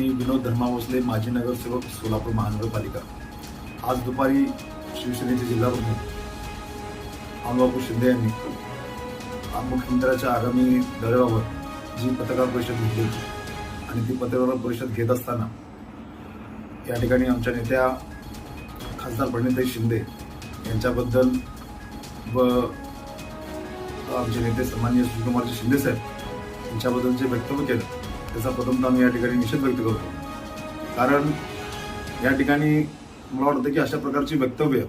मी विनोद धर्मावसले माजी नगरसेवक सोलापूर महानगरपालिका. आज दुपारी शिवसेनेचे जिल्हाप्रमुख अमबाबू शिंदे यांनी मुख्यमंत्र्याच्या आगामी दौऱ्याबाबत जी पत्रकार परिषद घेतली होती आणि ती पत्रकार परिषद घेत असताना या ठिकाणी आमच्या नेत्या खासदार प्रणिताई शिंदे यांच्याबद्दल व आमचे नेते सन्मान्य सुकुमारजी शिंदे साहेब यांच्याबद्दल जे वक्तव्य केलं त्याचा प्रथमतः मी या ठिकाणी निषेध व्यक्त करतो. कारण या ठिकाणी मला वाटतं की अशा प्रकारची वक्तव्य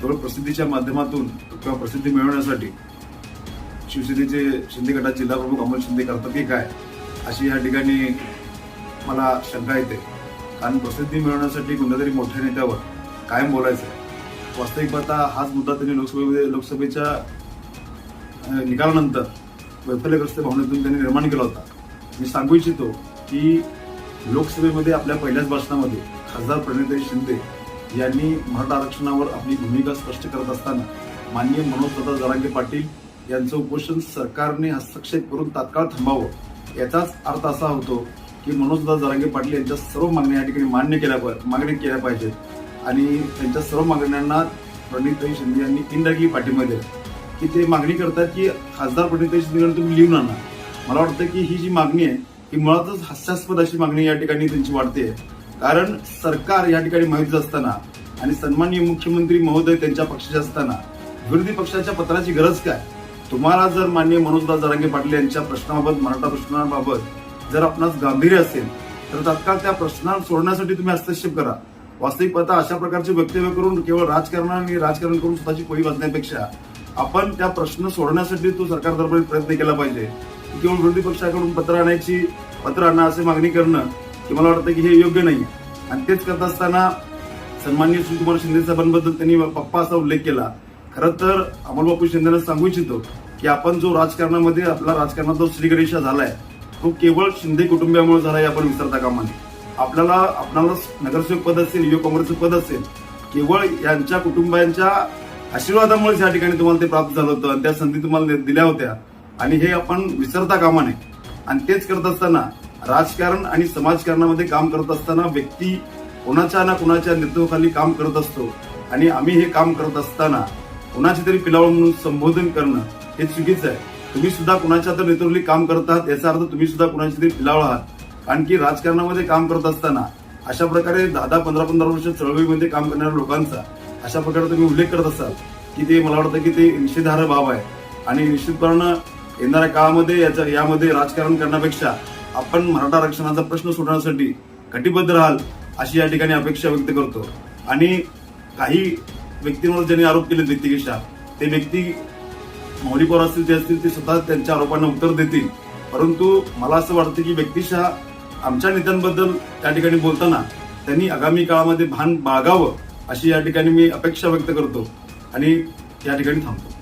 केवळ प्रसिद्धीच्या माध्यमातून किंवा प्रसिद्धी मिळवण्यासाठी शिवसेनेचे शिंदे गटाचे जिल्हा प्रमुख अमोल शिंदे करतात की काय अशी या ठिकाणी मला शंका येते. कारण प्रसिद्धी मिळवण्यासाठी कोणत्यातरी मोठ्या नेत्यावर कायम बोलायचं आहे. वास्तविक पाहता हाच मुद्दा त्यांनी लोकसभेमध्ये लोकसभेच्या निकालानंतर वैफल्यग्रस्त भावनेतून त्यांनी निर्माण केला होता. मी सांगू इच्छितो की लोकसभेमध्ये आपल्या पहिल्याच भाषणामध्ये खासदार प्रणिताई शिंदे यांनी मराठा आरक्षणावर आपली भूमिका स्पष्ट करत असताना माननीय मनोज जरांगे पाटील यांचं उपोषण सरकारने हस्तक्षेप करून तात्काळ थांबावं याचाच अर्थ असा होतो की मनोजदादा जरांगे पाटील यांच्या सर्व मागण्या या ठिकाणी मान्य केल्या मागणी केल्या पाहिजेत. आणि त्यांच्या सर्व मागण्यांना प्रणिताई शिंदे यांनी इनडायरेक्टली पाठिंबा दिला. की ते मागणी करतात की खासदार प्रणिताई शिंदेकडे तुम्ही लिहून आणा. मला वाटतं की ही जी मागणी आहे ही मुळातच हास्यास्पद अशी मागणी या ठिकाणी त्यांची वाढते. कारण सरकार या ठिकाणी माहिती असताना आणि सन्माननीय मुख्यमंत्री महोदय त्यांच्या पक्षाचे असताना विरोधी पक्षाच्या पत्राची गरज काय? तुम्हाला जर माननीय मनोजदास जरांगे पाटील यांच्या प्रश्नाबाबत मराठा प्रश्नाबाबत जर आपणास गांभीर्य असेल तर तत्काळ त्या प्रश्नाला सोडण्यासाठी तुम्ही हस्तक्षेप करा. वास्तविक पाहता अशा प्रकारचे वक्तव्य करून केवळ राजकारण आणि राजकारण करून स्वतःची पोळी वाजण्यापेक्षा आपण त्या प्रश्न सोडण्यासाठी तो सरकार दरबारी प्रयत्न केला पाहिजे. किंवा विरोधी पक्षाकडून पत्र आणायची पत्र आणा असे मागणी करणं की मला वाटतं की हे योग्य नाही आणि तेच करत असताना सन्माननीय सुकुमार शिंदे साहेबांबद्दल त्यांनी पप्पा असा उल्लेख केला. खरं तर अमोलबापू शिंदेना सांगू इच्छितो की आपण जो राजकारणामध्ये आपला राजकारणात जो श्रीगणेशा झालाय तो केवळ शिंदे कुटुंबियामुळे झालाय आपण विसरता कामा नये. आपल्याला आपणाला नगरसेवक पद असेल युवक काँग्रेसचं पद असेल केवळ यांच्या कुटुंबियांच्या आशीर्वादामुळेच या ठिकाणी तुम्हाला ते प्राप्त झालं होतं आणि त्या संधी तुम्हाला दिल्या होत्या. आणि हे आपण विसरता कामा नये. आणि तेच करत असताना राजकारण आणि समाजकारणामध्ये काम करत असताना व्यक्ती कोणाच्या ना कोणाच्या नेतृत्वाखाली काम करत असतो आणि आम्ही हे काम करत असताना कोणाची तरी पिलावळ म्हणून संबोधन करणं हे चुकीचं आहे. तुम्ही सुद्धा कुणाच्या तर नेतृत्वाखाली काम करत आहात याचा अर्थ तुम्ही सुद्धा कुणाची तरी पिलावळ आहात. कारण की राजकारणामध्ये काम करत असताना अशा प्रकारे दहा दहा पंधरा पंधरा वर्ष चळवळीमध्ये काम करणाऱ्या लोकांचा अशा प्रकारे तुम्ही उल्लेख करत असाल की ते मला वाटतं की ते निषेधार्ह बाब आहे. आणि निश्चितपणे येणाऱ्या काळामध्ये याच्या यामध्ये राजकारण करण्यापेक्षा आपण मराठा आरक्षणाचा प्रश्न सोडवण्यासाठी कटिबद्ध राहाल अशी या ठिकाणी अपेक्षा व्यक्त करतो. आणि काही व्यक्तींवर ज्यांनी आरोप केले व्यक्तिकेशा ते व्यक्ती मौलिकवर असतील ते असतील ते स्वतः त्यांच्या आरोपांना उत्तर देतील. परंतु मला असं वाटतं की व्यक्तिशः आमच्या नेत्यांबद्दल त्या ठिकाणी बोलताना त्यांनी आगामी काळामध्ये भान बाळगावं अशी या ठिकाणी मी अपेक्षा व्यक्त करतो. आणि या ठिकाणी थांबतो.